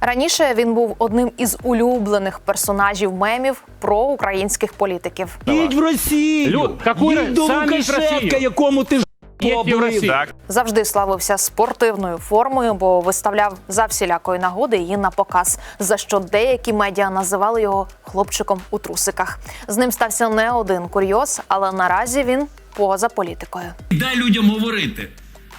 Раніше він був одним із улюблених персонажів мемів про українських політиків. Їдь в Росію! Люд, какой Їдь до сам Лукашенка, Росію. якому ти ж Їдь в облив. Росію. Так, Завжди славився спортивною формою, бо виставляв за всілякої нагоди її на показ. За що деякі медіа називали його хлопчиком у трусиках. З ним стався не один курйоз, але наразі він поза політикою. Дай людям говорити.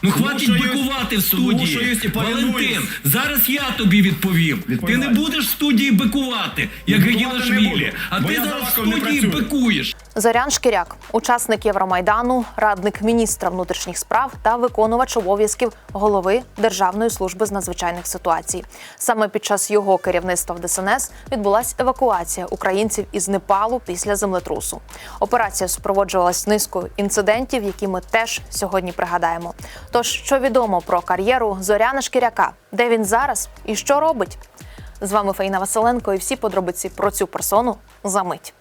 Ну хватить Слушаюсь. бикувати в Слушаюсь студії. і повинуюсь. Валентин, зараз я тобі відповім. Ти не будеш в студії бикувати, як Бикувати не буду, А бо ти я зараз в не студії працюю. бикуєш. Зорян Шкіряк, учасник Євромайдану, радник міністра внутрішніх справ та виконувач обов'язків голови Державної служби з надзвичайних ситуацій. Саме під час його керівництва в ДСНС відбулася евакуація українців із Непалу після землетрусу. Операція супроводжувалась низкою інцидентів, які ми теж сьогодні пригадаємо. Тож, що відомо про кар'єру Зоряна Шкіряка, де він зараз і що робить? З вами Фаїна Василенко і всі подробиці про цю персону за мить.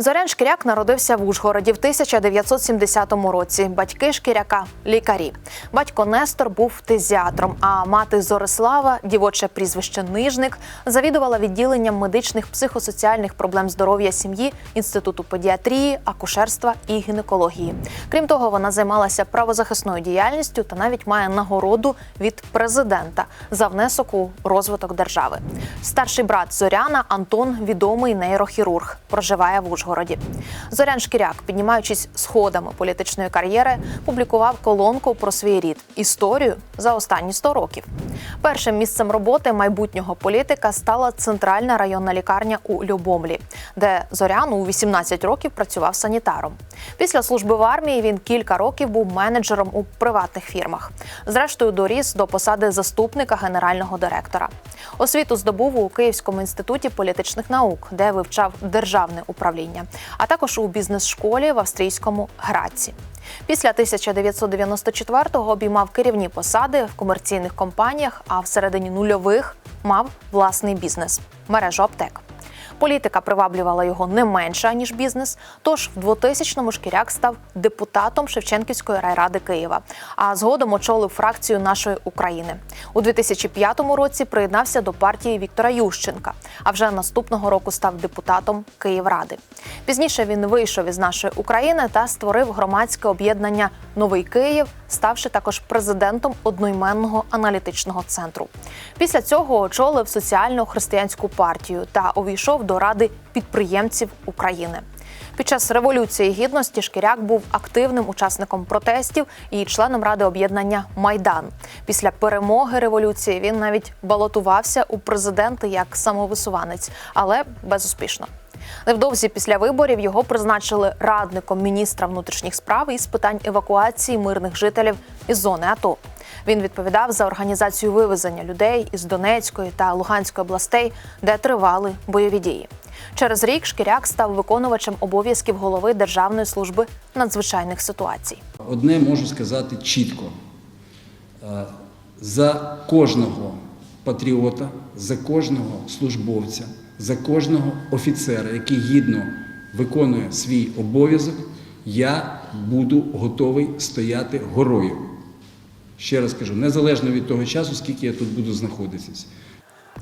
Зорян Шкіряк народився в Ужгороді в 1970 році. Батьки Шкіряка лікарі. Батько Нестор був фтизіатром, а мати Зорислава, дівоче прізвище Нижник, завідувала відділенням медичних психосоціальних проблем здоров'я сім'ї Інституту педіатрії, акушерства і гінекології. Крім того, вона займалася правозахисною діяльністю та навіть має нагороду від президента за внесок у розвиток держави. Старший брат Зоряна Антон відомий нейрохірург, проживає в Ужгороді. Зорян Шкіряк, піднімаючись сходами політичної кар'єри, публікував колонку про свій рід історію за останні 100 років. Першим місцем роботи майбутнього політика стала центральна районна лікарня у Любомлі, де Зорян у 18 років працював санітаром. Після служби в армії він кілька років був менеджером у приватних фірмах. Зрештою, доріс до посади заступника генерального директора. Освіту здобув у Київському інституті політичних наук, де вивчав державне управління, а також у бізнес-школі в австрійському Граці. Після 1994-го обіймав керівні посади в комерційних компаніях, а в середині нульових мав власний бізнес мережу аптек. Політика приваблювала його не менше ніж бізнес. Тож в 2000-му шкіряк став депутатом Шевченківської райради Києва, а згодом очолив фракцію нашої України. У 2005 році приєднався до партії Віктора Ющенка. А вже наступного року став депутатом Київради. Пізніше він вийшов із нашої України та створив громадське об'єднання Новий Київ, ставши також президентом одноіменного аналітичного центру. Після цього очолив соціальну християнську партію та увійшов до Ради підприємців України. Під час революції гідності Шкіряк був активним учасником протестів і членом ради об'єднання Майдан. Після перемоги революції він навіть балотувався у президенти як самовисуванець, але безуспішно. Невдовзі після виборів його призначили радником міністра внутрішніх справ із питань евакуації мирних жителів із зони АТО. Він відповідав за організацію вивезення людей із Донецької та Луганської областей, де тривали бойові дії. Через рік Шкіряк став виконувачем обов'язків голови Державної служби надзвичайних ситуацій. Одне можу сказати чітко: Е, за кожного патріота, за кожного службовця, за кожного офіцера, який гідно виконує свій обов'язок, я буду готовий стояти горою. Ще раз кажу, незалежно від того часу, скільки я тут буду знаходитися.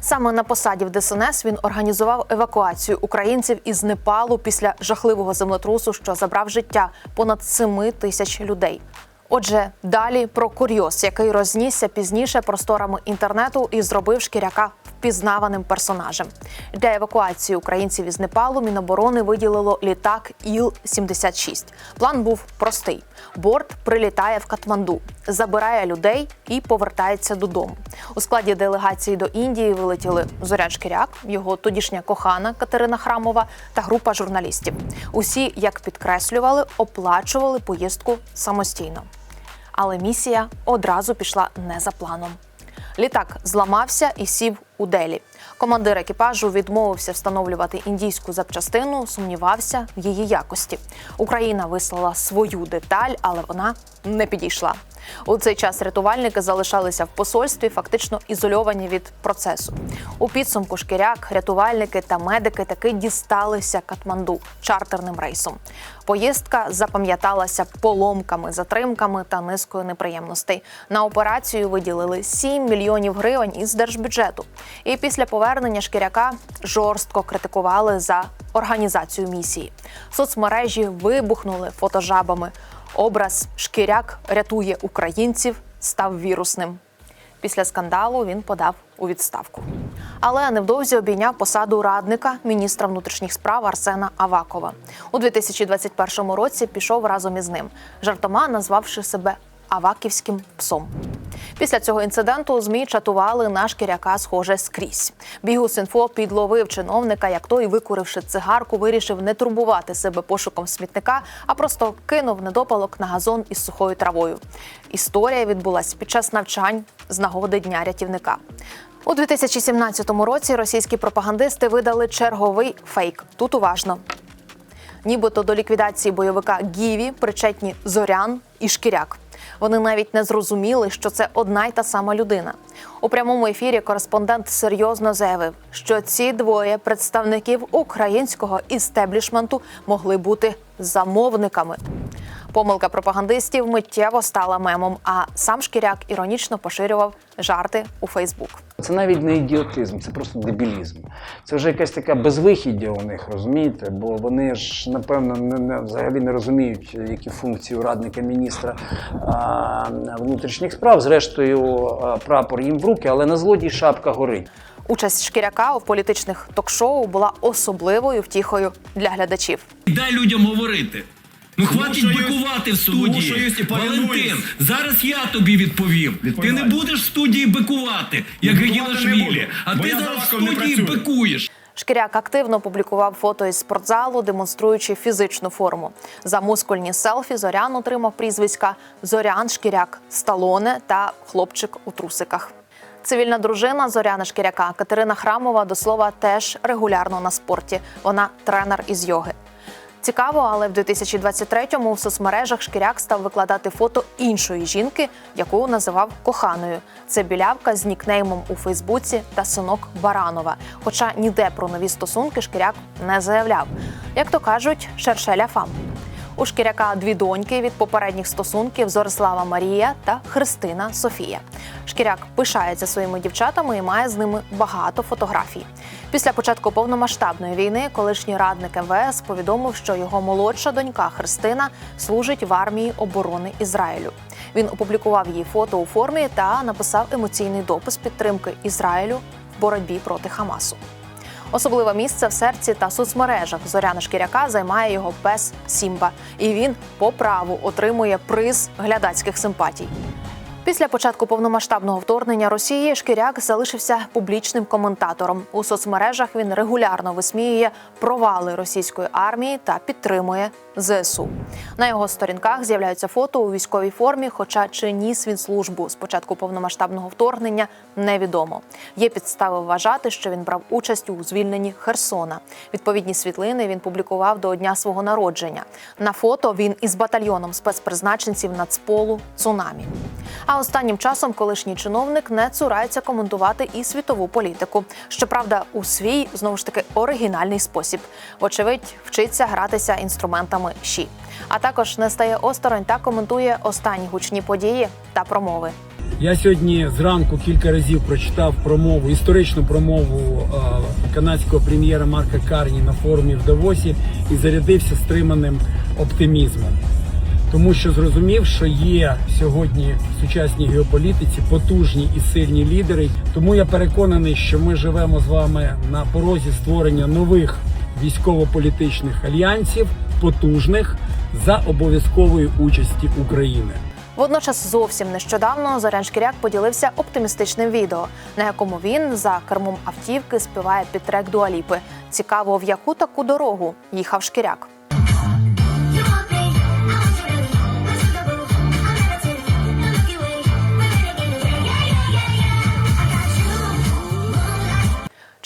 Саме на посаді в ДСНС він організував евакуацію українців із Непалу після жахливого землетрусу, що забрав життя понад 7 тисяч людей. Отже, далі про курйоз, який рознісся пізніше просторами інтернету і зробив шкіряка впізнаваним персонажем. Для евакуації українців із Непалу Міноборони виділило літак Іл-76. План був простий: борт прилітає в Катманду, забирає людей і повертається додому. У складі делегації до Індії вилетіли Зорян Шкіряк, його тодішня кохана Катерина Храмова та група журналістів. Усі, як підкреслювали, оплачували поїздку самостійно. Але місія одразу пішла не за планом. Літак зламався і сів у Делі. Командир екіпажу відмовився встановлювати індійську запчастину, сумнівався в її якості. Україна вислала свою деталь, але вона не підійшла. У цей час рятувальники залишалися в посольстві, фактично ізольовані від процесу. У підсумку шкіряк, рятувальники та медики таки дісталися Катманду чартерним рейсом. Поїздка запам'яталася поломками, затримками та низкою неприємностей. На операцію виділили 7 мільйонів гривень із держбюджету. І після повернення шкіряка жорстко критикували за організацію місії. Соцмережі вибухнули фотожабами. Образ шкіряк рятує українців став вірусним. Після скандалу він подав у відставку. Але невдовзі обійняв посаду радника міністра внутрішніх справ Арсена Авакова. У 2021 році пішов разом із ним, жартома назвавши себе Аваківським псом. Після цього інциденту змі чатували на шкіряка схоже скрізь. Бігус.Інфо підловив чиновника, як той, викуривши цигарку, вирішив не турбувати себе пошуком смітника, а просто кинув недопалок на газон із сухою травою. Історія відбулася під час навчань з нагоди дня рятівника. У 2017 році російські пропагандисти видали черговий фейк. Тут уважно. Нібито до ліквідації бойовика Гіві причетні Зорян і Шкіряк. Вони навіть не зрозуміли, що це одна й та сама людина. У прямому ефірі кореспондент серйозно заявив, що ці двоє представників українського істеблішменту могли бути замовниками. Помилка пропагандистів миттєво стала мемом, а сам шкіряк іронічно поширював жарти у Фейсбук. Це навіть не ідіотизм, це просто дебілізм. Це вже якась така безвихіддя у них, розумієте? Бо вони ж, напевно, не, не, взагалі не розуміють, які функції у радника міністра а, внутрішніх справ. Зрештою, а, прапор їм в руки, але на злодій шапка горить. Участь шкіряка у політичних ток-шоу була особливою втіхою для глядачів. Дай людям говорити. Ну хватить бикувати в студії. є і. Валентин, зараз я тобі відповім. Ти не будеш в студії бикувати, як Бикувати не а бо ти я зараз в не студії працюю. бикуєш. Шкіряк активно публікував фото із спортзалу, демонструючи фізичну форму. За мускульні селфі Зорян отримав прізвиська Зорян Шкіряк Сталоне та хлопчик у трусиках. Цивільна дружина Зоряна Шкіряка Катерина Храмова до слова теж регулярно на спорті. Вона тренер із йоги. Цікаво, але в 2023-му в соцмережах шкіряк став викладати фото іншої жінки, яку називав коханою. Це білявка з нікнеймом у Фейсбуці та синок Баранова. Хоча ніде про нові стосунки шкіряк не заявляв. Як то кажуть, шершеля фам. У шкіряка дві доньки від попередніх стосунків Зорислава Марія та Христина Софія. Шкіряк пишається своїми дівчатами і має з ними багато фотографій. Після початку повномасштабної війни колишній радник МВС повідомив, що його молодша донька Христина служить в армії оборони Ізраїлю. Він опублікував її фото у формі та написав емоційний допис підтримки Ізраїлю в боротьбі проти Хамасу. Особливе місце в серці та соцмережах Зоряна Шкіряка займає його пес Сімба, і він по праву отримує приз глядацьких симпатій. Після початку повномасштабного вторгнення Росії Шкіряк залишився публічним коментатором. У соцмережах він регулярно висміює провали російської армії та підтримує ЗСУ. На його сторінках з'являються фото у військовій формі, хоча чи ніс він службу з початку повномасштабного вторгнення невідомо. Є підстави вважати, що він брав участь у звільненні Херсона. Відповідні світлини він публікував до дня свого народження. На фото він із батальйоном спецпризначенців Нацполу Цунамі. А останнім часом колишній чиновник не цурається коментувати і світову політику. Щоправда, у свій знову ж таки оригінальний спосіб. Вочевидь, вчиться гратися інструментами щі. А також не стає осторонь та коментує останні гучні події та промови. Я сьогодні зранку кілька разів прочитав промову, історичну промову е, канадського прем'єра Марка Карні на форумі в Давосі і зарядився стриманим оптимізмом. Тому що зрозумів, що є сьогодні в сучасній геополітиці потужні і сильні лідери. Тому я переконаний, що ми живемо з вами на порозі створення нових військово-політичних альянсів, потужних за обов'язкової участі України. Водночас зовсім нещодавно Зорян Шкіряк поділився оптимістичним відео, на якому він за кермом автівки співає під трек Дуаліпи. Цікаво, в яку таку дорогу їхав Шкіряк.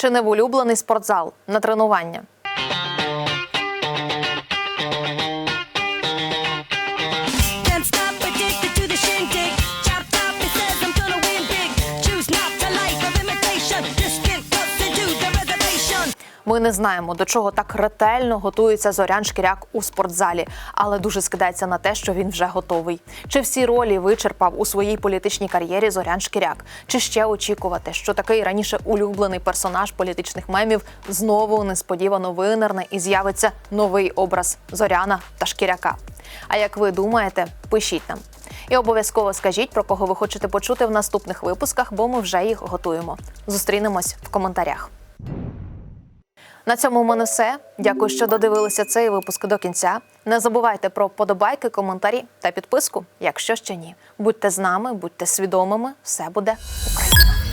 Чи не в улюблений спортзал на тренування? Ми не знаємо, до чого так ретельно готується Зорян Шкіряк у спортзалі, але дуже скидається на те, що він вже готовий. Чи всі ролі вичерпав у своїй політичній кар'єрі Зорян Шкіряк? Чи ще очікувати, що такий раніше улюблений персонаж політичних мемів знову несподівано винирне і з'явиться новий образ Зоряна та Шкіряка? А як ви думаєте, пишіть нам. І обов'язково скажіть, про кого ви хочете почути в наступних випусках, бо ми вже їх готуємо. Зустрінемось в коментарях. На цьому в мене все. Дякую, що додивилися цей випуск до кінця. Не забувайте про подобайки, коментарі та підписку, якщо ще ні. Будьте з нами, будьте свідомими, все буде Україна.